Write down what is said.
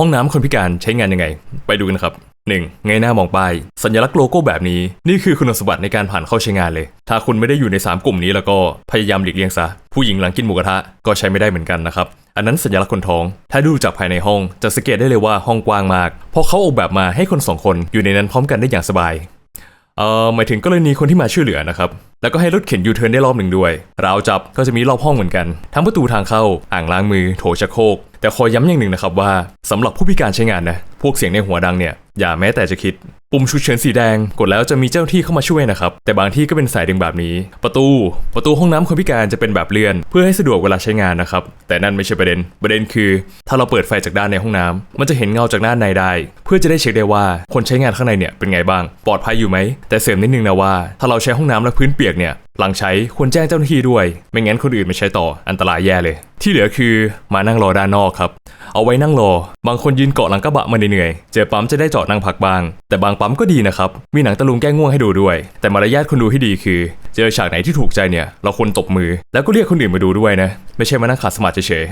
ห้องน้ำคนพิการใช้งานยังไง ไปดูกันครับ 1. เงยหน้ามองป้ายสัญลักษณ์โลโก้แบบนี้ นี่คือคุณสมบัติในการผ่านเข้าใช้งานเลย ถ้าคุณไม่ได้อยู่ใน 3 กลุ่มนี้แล้วก็พยายามหลีกเลี่ยงซะ ผู้หญิงหลังกินหมูกระทะก็ใช้ไม่ได้เหมือนกันนะครับ อันนั้นสัญลักษณ์คนท้อง ถ้าดูจากภายในห้องจะสังเกตได้เลยว่าห้องกว้างมาก เพราะเขาออกแบบมาให้คนสองคนอยู่ในนั้นพร้อมกันได้อย่างสบายเอ่อหมายถึงกรณีคนที่มาช่วยเหลือนะครับ แล้วก็ให้รถเข็นยูเทิร์นได้รอบหนึ่งด้วย ราวจับก็จะมีรอบห้องเหมือนกัน ทั้งประตูทางเข้า อ่างล้างมือ โถชักโครก แต่ขอย้ำอย่างหนึ่งนะครับว่าสำหรับผู้พิการใช้งานนะ พวกเสียงในหัวดังเนี่ย อย่าแม้แต่จะคิด ปุ่มฉุกเฉินสีแดง กดแล้วจะมีเจ้าหน้าที่เข้ามาช่วยนะครับ แต่บางที่ก็เป็นสายดึงแบบนี้ ประตู ประตูห้องน้ำคนพิการจะเป็นแบบเลื่อน เพื่อให้สะดวกเวลาใช้งานนะครับ แต่นั่นไม่ใช่ประเด็น ประเด็นคือ ถ้าเราเปิดไฟจากด้านในห้องน้ำมันจะเห็นเงาจากด้านในได้ เพื่อจะได้เช็คได้ว่าคนใช้งานข้างในเนี่ยเป็นไงบ้าง ปลอดภัยอยู่ไหม แต่เสริมนิดนึงนะว่า ถ้าเราใช้ห้องน้ำและพื้นเปียกเนี่ย หลังใช้ควรแจ้งเจ้าหน้าที่ด้วย ไม่งั้นคนอื่นไม่ใช้ต่ออันตรายแย่เลย ที่เหลือคือมานั่งรอด้านนอกครับ เอาไว้นั่งรอ บางคนยืนเกาะหลังกระบะมาเหนื่อยๆเจอปั๊มจะได้จอดนั่งพักบ้าง แต่บางปั๊มก็ดีนะครับ มีหนังตะลุงแก้ง่วงให้ดูด้วย แต่มารยาทคนดูให้ดีคือ เจอฉากไหนที่ถูกใจเนี่ย เราควรตบมือ แล้วก็เรียกคนอื่นมาดูด้วยนะ ไม่ใช่มานั่งขัดสมาธิเฉย